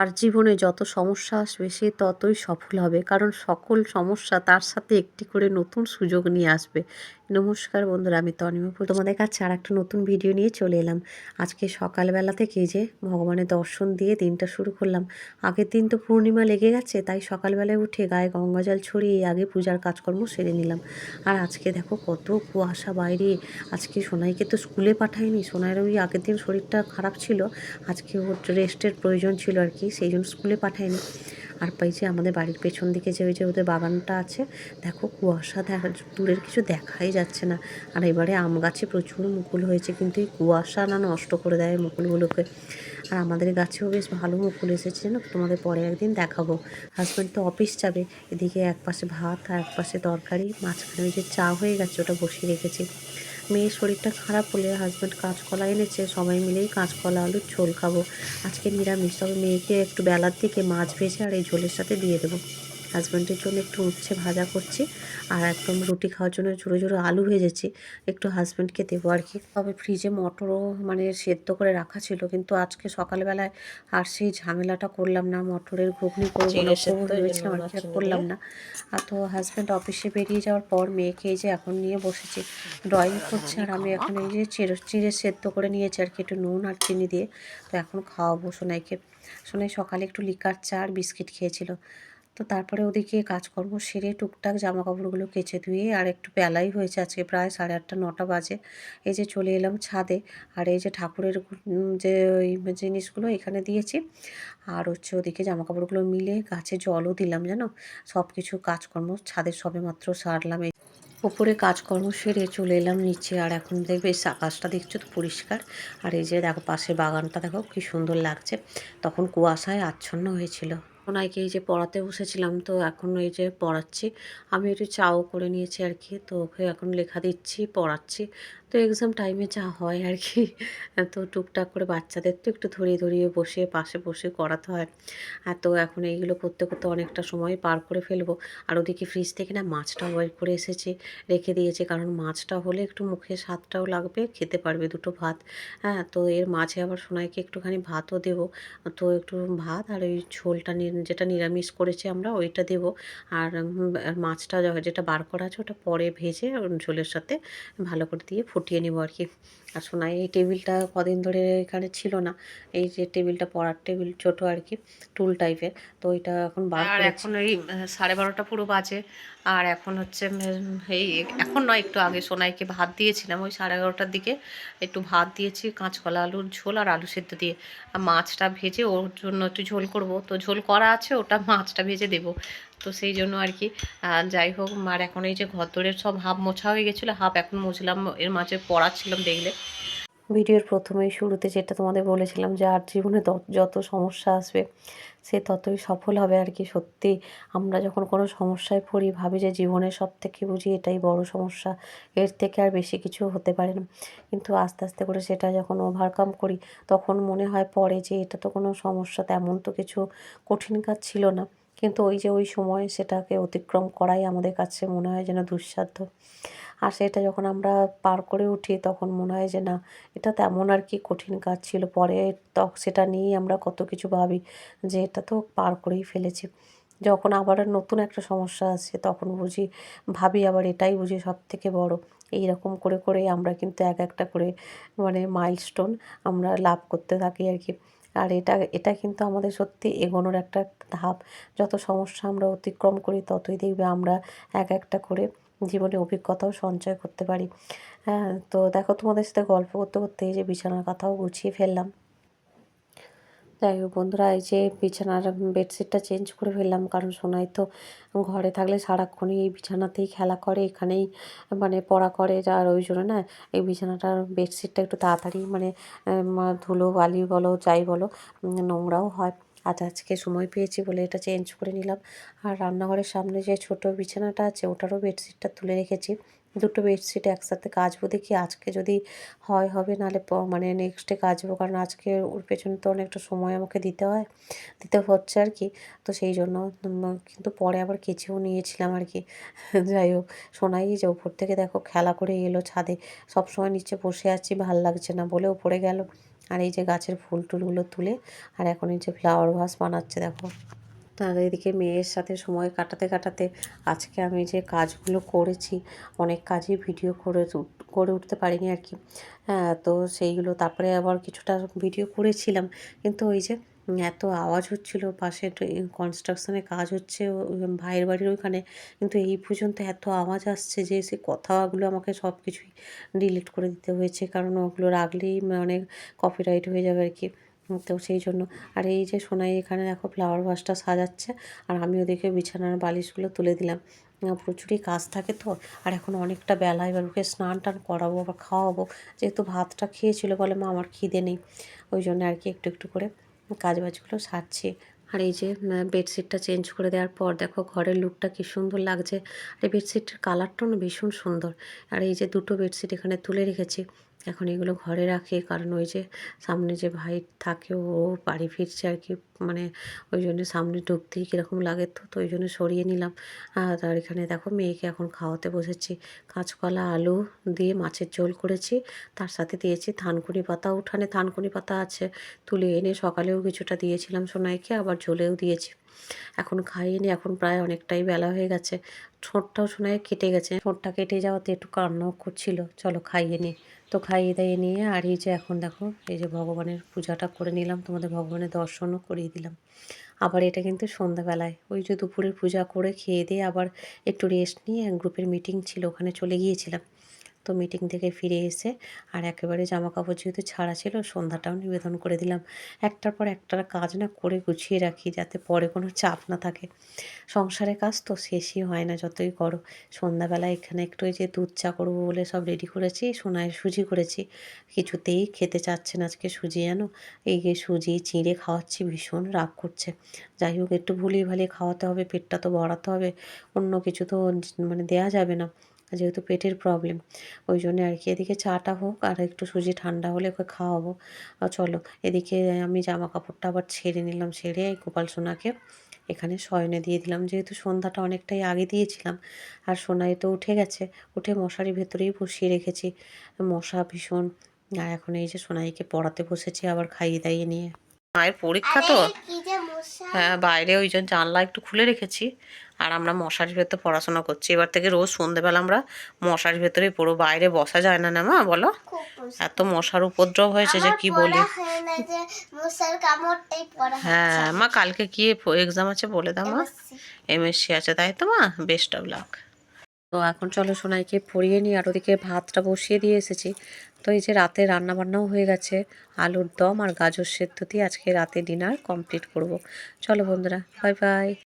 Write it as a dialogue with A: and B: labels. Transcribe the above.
A: তার জীবনে যত সমস্যা আসবে, সে ততই সফল হবে। কারণ সকল সমস্যা তার সাথে একটি করে নতুন সুযোগ নিয়ে আসবে। নমস্কার বন্ধুরা, আমি তনিমাপুর তোমাদের কাছে আর একটা নতুন ভিডিও নিয়ে চলে এলাম। আজকে সকালবেলা থেকে যে ভগবানের দর্শন দিয়ে দিনটা শুরু করলাম। আগের দিন তো পূর্ণিমা লেগে গেছে, তাই সকালবেলায় উঠে গায়ে গঙ্গা জল ছড়িয়ে আগে পূজার কাজকর্ম সেরে নিলাম। আর আজকে দেখো কত কুয়াশা বাইরে। আজকে সোনাইকে তো স্কুলে পাঠায়নি, সোনাইয়ের ওই আগের দিন শরীরটা খারাপ ছিল। আজকে ওর রেস্টের প্রয়োজন ছিল আর কি, সেই জন্য স্কুলে পাঠায়নি। আর পাই যে আমাদের বাড়ির পেছন দিকে যে ওই যে ওদের বাগানটা আছে, দেখো কুয়াশা দেখা দূরের কিছু দেখাই যাচ্ছে না। আর এবারে আম গাছে প্রচুর মুকুল হয়েছে, কিন্তু এই কুয়াশা না নষ্ট করে দেয় মুকুলগুলোকে। আর আমাদের গাছেও বেশ ভালো মুকুল এসেছে না তোমাদের পরে একদিন দেখাবো। হাজব্যান্ড তো অফিস যাবে, এদিকে এক পাশে ভাত আর এক পাশে তরকারি, মাঝখানে ওই যে চা হয়ে গেছে, ওটা বসিয়ে রেখেছি। মেয়ের শরীরটা খারাপ হলে হাজব্যান্ড কাঁচকলা এনেছে, সবাই মিলেই কাঁচকলা, আলুর ঝোল খাব। আজকে নিরামিষ, তবে মেয়েকে একটু বেলার দিকে মাছ ভেজে আর এই ঝোলের সাথে দিয়ে দেবো। হাজব্যান্ডের জন্য একটু উচ্ছে ভাজা করছি আর একদম রুটি খাওয়ার জন্য ছোটো ছোটো আলু ভেজেছি একটু হাজব্যান্ডকে দেবো আর কি। তবে ফ্রিজে মটরও মানে সেদ্ধ করে রাখা ছিল কিন্তু আজকে সকালবেলায় আর সেই ঝামেলাটা করলাম না মটরের ঘুগনি করব ভেবেছিলাম আর করলাম না। আর তো হাজব্যান্ড অফিসে বেরিয়ে যাওয়ার পর মেয়েকে এই যে এখন নিয়ে বসেছি ড্রয়িং করছে আর আমি এখন এই যে চিড়ে চিড়ে সেদ্ধ করে নিয়েছি আর কি একটু নুন আর চিনি দিয়ে। তো এখন খাওয়াবো সোনাইকে। সোনাই সকালে একটু লিকার চা আর বিস্কিট খেয়েছিল। তো তারপরে ওদিকে কাজকর্ম সেরে টুকটাক জামা কাপড়গুলো কেচে ধুয়ে আর একটু বেলাই হয়েছে আজকে প্রায় সাড়ে আটটা, নটা বাজে। এই যে চলে এলাম ছাদে আর এই যে ঠাকুরের যে ওই জিনিসগুলো এখানে দিয়েছি। আর হচ্ছে ওদিকে জামা কাপড়গুলো মিলে গাছে জলও দিলাম জানো? সব কিছু কাজকর্ম ছাদের সবে মাত্র সারলাম। এই ওপরে কাজকর্ম সেরে চলে এলাম নিচে আর এখন দেখবে আকাশটা দেখছ তো পরিষ্কার। আর এই যে দেখো পাশে বাগানটা দেখো কি সুন্দর লাগছে। তখন কুয়াশায় আচ্ছন্ন হয়েছিল। ওনাকে এই যে পড়াতে বসেছিলাম, তো এখন এই যে পড়াচ্ছি। আমি একটু চাও করে নিয়েছি আর কি, তো ওকে এখন লেখা দিচ্ছি, পড়াচ্ছি। তো এক্সাম টাইমে যা হয় আর কি তো টুকটাক করে বাচ্চাদের তো একটু ধরিয়ে ধরিয়ে বসে পাশে বসে করাতে হয়। আর তো এখন এইগুলো করতে করতে অনেকটা সময় পার করে ফেলব। আর ওদিকে ফ্রিজ থেকে না মাছটা বের করে এসেছে, রেখে দিয়েছে। কারণ মাছটা হলে একটু মুখে স্বাদটাও লাগবে, খেতে পারবে দুটো ভাত। হ্যাঁ তো এর মাঝে আবার সোনাইকে একটুখানি ভাতও দেবো। তো একটু ভাত আর ওই ঝোলটা যেটা নিরামিষ করেছি আমরা ওইটা দেবো। আর মাছটা যেটা বার করা আছে ওটা পরে ভেজে ঝোলের সাথে ভালো করে দিয়ে ফুটিয়ে নেব আর কি। আর শোনাই এই টেবিলটা কদিন ধরে এখানে ছিল না। এই যে টেবিলটা পড়ার টেবিল ছোট আর কি টুল টাইপের। তো ওইটা এখন আর এখন ওই সাড়ে বারোটা পুরো বাজে। আর এখন হচ্ছে এই এখন নয় একটু আগে সোনাইকে ভাত দিয়েছিলাম। ওই সাড়ে এগারোটার দিকে একটু ভাত দিয়েছি কাঁচকলা আলুর ঝোল আর আলু সেদ্ধ দিয়ে। আর মাছটা ভেজে ওর জন্য একটু ঝোল করব। তো ঝোল করা আছে ওটা মাছটা ভেজে দেবো। তো সেই জন্য আর কি যাই হোক আর এখন এই যে ঘরদোরের সব হাফ মোছা হয়ে গেছিল, হাফ এখন মুছলাম, এর মাঝে পড়াচ্ছিলাম দেখলে। ভিডিওর প্রথমেই শুরুতে যেটা তোমাদের বলেছিলাম যে, আর জীবনে যত সমস্যা আসবে, সে ততই সফল হবে আর কি সত্যি। আমরা যখন কোনো সমস্যায় পড়ি, ভাবি যে জীবনের সব থেকে বুঝি এটাই বড় সমস্যা, এর থেকে আর বেশি কিছু হতে পারে না। কিন্তু আস্তে আস্তে করে সেটা যখন ওভারকাম করি, তখন মনে হয় পরে যে, এটা তো কোনো সমস্যা, তেমন তো কিছু কঠিন কাজ ছিল না। কিন্তু ওই যে ওই সময় সেটাকে অতিক্রম করাই আমাদের কাছে মনে হয় যেন দুঃসাধ্য। আর সেটা যখন আমরা পার করে উঠি তখন মনে হয় যে না, এটা তেমন আর কি কঠিন কাজ ছিল। পরে তখন সেটা নিয়েই আমরা কত কিছু ভাবি যে এটা তো পার করেই ফেলেছি। যখন আবার নতুন একটা সমস্যা আসে তখন বুঝি, ভাবি আবার এটাই বুঝি সব থেকে বড়। এই রকম করে করে আমরা কিন্তু এক একটা করে মানে মাইলস্টোন আমরা লাভ করতে থাকি আর কি। আর এটা এটা কিন্তু আমাদের সত্যি এগোনোর একটা ধাপ। যত সমস্যা আমরা অতিক্রম করি, ততই দেখবে আমরা এক একটা করে জীবনে অভিজ্ঞতাও সঞ্চয় করতে পারি। হ্যাঁ তো দেখো তোমাদের সাথে গল্প করতে করতে এই যে বিছানার কথাও গুছিয়ে ফেললাম। যাই হোক বন্ধুরা এই যে বিছানার বেডশিটটা চেঞ্জ করে ফেললাম, কারণ সোনাই তো ঘরে থাকলে সারাক্ষণই এই বিছানাতেই খেলা করে, এখানেই মানে পড়া করে, আর ওই জন্য না এই বিছানাটার বেডশিটটা একটু তাড়াতাড়ি মানে ধুলো, বালি বলো, যাই বলো নোংরাও হয়। আজ আজকে সময় পেয়েছি বলে এটা চেঞ্জ করে নিলাম। আর রান্নাঘরের সামনে যে ছোট বিছানাটা আছে ওটারও বেডশিটটা তুলে রেখেছি। দুটো বেডশিট একসাথে কাচবো, দেখি আজকে যদি হয়, হবে, নাহলে মানে নেক্সটে কাচবো, কারণ আজকে ওর পেছনে তো অনেকটা সময় আমাকে দিতে হয়, দিতে হচ্ছে আর কি। তো সেই জন্য কিন্তু পরে আবার কেচেও নিয়েছিলাম আর কি। যাই হোক শোনাই যে ওপর থেকে দেখো খেলা করে এলো ছাদে, সবসময় নিচে বসে আছি, ভালো লাগছে না বলে ওপরে গেল। আর এই যে গাছের ফুল টুলগুলো তুলে, আর এখন এই যে ফ্লাওয়ার ভাস বানাচ্ছে, দেখো। তার এদিকে মেয়ের সাথে সময় কাটাতে কাটাতে আজকে আমি যে কাজগুলো করেছি, অনেক কাজই ভিডিও করে করে উঠতে পারিনি আর কি। হ্যাঁ তো সেইগুলো তারপরে আবার কিছুটা ভিডিও করেছিলাম, কিন্তু ওই যে এত আওয়াজ হচ্ছিল, পাশে কনস্ট্রাকশনের কাজ হচ্ছে ভাইয়ের বাড়ির ওইখানে, কিন্তু এই পর্যন্ত এত আওয়াজ আসছে যে সে কথাগুলো আমাকে সব কিছুই ডিলিট করে দিতে হয়েছে, কারণ ওগুলো রাখলেই মানে কপিরাইট হয়ে যাবে আর কি। তো সেই জন্য। আর এই যে সোনাই এখানে দেখো ফ্লাওয়ার ভাসটা সাজাচ্ছে, আর আমি ওদিকে বিছানার বালিশগুলো তুলে দিলাম। প্রচুরই কাজ থাকে তো, আর এখন অনেকটা বেলা, এবার ওকে স্নান টান করাবো আবার খাওয়াবো। যেহেতু ভাতটা খেয়েছিল বলে মা আমার খিদে নেই, ওই জন্য আর কি একটু একটু করে কাজ বাজগুলো সারছি। আর এই যে বেডশিটটা চেঞ্জ করে দেওয়ার পর দেখো ঘরের লুকটা কি সুন্দর লাগছে। আর এই বেডশিটের কালারটাও ভীষণ সুন্দর। আর এই যে দুটো বেডশিট এখানে তুলে রেখেছি এখন এগুলো ঘরে রাখি, কারণ ওই যে সামনে যে ভাই থাকে ও বাড়ি ফিরছে আর কি মানে ওই জন্য সামনে ঢুকতেই কীরকম লাগে তো তো ওই জন্য সরিয়ে নিলাম। আর এখানে দেখো মেয়েকে এখন খাওয়াতে বসেছি। কাঁচকলা, আলু দিয়ে মাছের ঝোল করেছি, তার সাথে দিয়েছি থানকুনি পাতা। উঠানে থানকুনি পাতা আছে, তুলে এনে সকালেও কিছুটা দিয়েছিলাম সোনাইকে, আবার ঝোলেও দিয়েছি। এখন খাইয়ে নি এখন প্রায় অনেকটাই বেলা হয়ে গেছে। ঠোঁটটাও সোনাই কেটে গেছে। ঠোঁটটা কেটে যাওয়াতে একটু কান্নাও করছিল। চলো খাইয়ে নি। তো খাইয়ে দাইয়ে নিয়ে আর এই যে এখন দেখো, এই যে ভগবানের পূজাটা করে নিলাম, তোমাদের ভগবানের দর্শনও করিয়ে দিলাম। আবার এটা কিন্তু সন্ধ্যাবেলায়, ওই যে দুপুরের পূজা করে খেয়ে দিয়ে আবার একটু রেস্ট নিয়ে গ্রুপের মিটিং ছিল, ওখানে চলে গিয়েছিলাম। তো মিটিং থেকে ফিরে এসে আর একেবারে জামা কাপড় যেহেতু ছাড়া ছিল, সন্ধ্যাটাও নিবেদন করে দিলাম। একটার পর একটার কাজ না করে গুছিয়ে রাখি যাতে পরে কোনো চাপ না থাকে। সংসারের কাজ তো শেষই হয় না যতই করো। সন্ধ্যাবেলা এখানে একটু যে দুধ চা করব বলে সব রেডি করেছি সোনায় সুজি করেছি। কিছুতেই খেতে চাচ্ছে না আজকে সুজি জানো? এই সুজি, চিঁড়ে খাওয়াচ্ছি, ভীষণ রাগ করছে। যাই হোক, একটু ভুলিয়ে ভালিয়ে খাওয়াতে হবে, পেটটা তো ভরাতে হবে, অন্য কিছু তো মানে দেয়া যাবে না। যেহেতু পেটের প্রবলেম ওই জন্য আর কি এদিকে চাটা হোক আর একটু সুজি ঠান্ডা হলে ওকে খাওয়াবো। চলো, এদিকে আমি জামা কাপড়টা আবার ছেড়ে নিলাম, ছেড়ে গোপাল সোনাকে এখানে শয়নে দিয়ে দিলাম। যেহেতু সন্ধ্যাটা অনেকটাই আগে দিয়েছিলাম আর সোনাই তো উঠে গেছে, উঠে মশারি ভেতরেই বসিয়ে রেখেছি। মশা ভীষণ, আর এখন এই যে সোনাইকে পড়াতে বসেছি, আবার খাইয়ে দাইয়ে নিয়ে। মায়ের পরীক্ষা তো। হ্যাঁ বাইরে ওই জন্য জানলা একটু খুলে রেখেছি। আর আমরা মশারির ভেতর পড়াশোনা করছি। এবার থেকে রোজ সন্ধেবেলা আমরা মশারির ভেতরেই পড়ো বাইরে বসা যায় না না মা বলো? এত মশার উপদ্রব হয়েছে যে কি বলি?
B: হয়
A: হ্যাঁ মা কালকে কি এক্সাম আছে বলে দাও মা। এমএসসি আছে তাই তো মা? বেস্ট অফ লাক তো এখন চলো সোনাইকে পরিয়ে নিই আর ওদিকে ভাতটা বসিয়ে দিয়ে এসেছি। তো এই যে রাতে রান্নাবান্নাও হয়ে গেছে, আলুর দম আর গাজর সেদ্ধ দিয়ে আজকে রাতে ডিনার কমপ্লিট করব। চলো বন্ধুরা, বাই বাই।